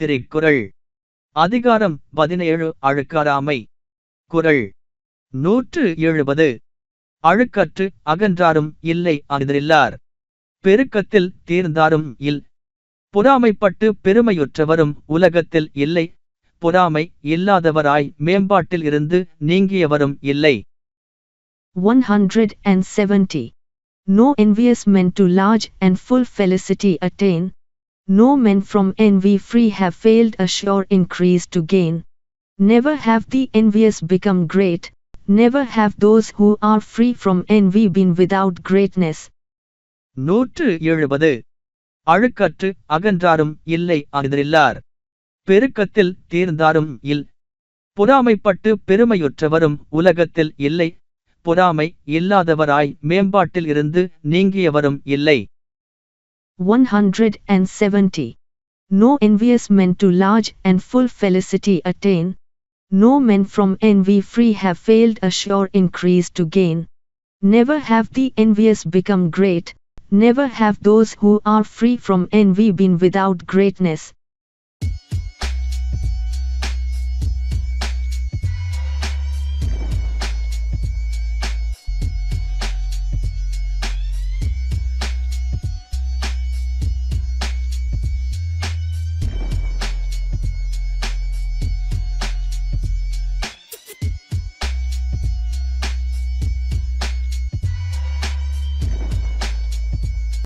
திருக்குறள் அதிகாரம் பதினேழு அழுக்காராமை. குரல். நூற்று எழுபது. அழுக்கற்று அகன்றாரும் இல்லை அகன்றில்லார் பெருக்கத்தில் தீர்ந்தாரும் இல். பொறாமைப்பட்டு பெருமையுற்றவரும் உலகத்தில் இல்லை. பொறாமை இல்லாதவராய் மேம்பாட்டில் இருந்து நீங்கியவரும் இல்லை. 170. No envious men to large and full felicity attain. No men from envy free have failed a sure increase to gain. Never have the envious become great, never have those who are free from envy been without greatness. நூற்று எழுபது அழுக்கற்று அகன்றாரும் இல்லை அறிதலில்லார் பெருக்கத்தில் தீர்ந்தாரும் இல் பொறாமைப்பட்டு பெருமையுற்றவரும் உலகத்தில் இல்லை பொறாமை இல்லாதவராய் மேம்பாட்டில் இருந்து நீங்கியவரும் இல்லை 170. No envious men to large and full felicity attain. No men from envy free have failed a sure increase to gain. Never have the envious become great, never have those who are free from envy been without greatness.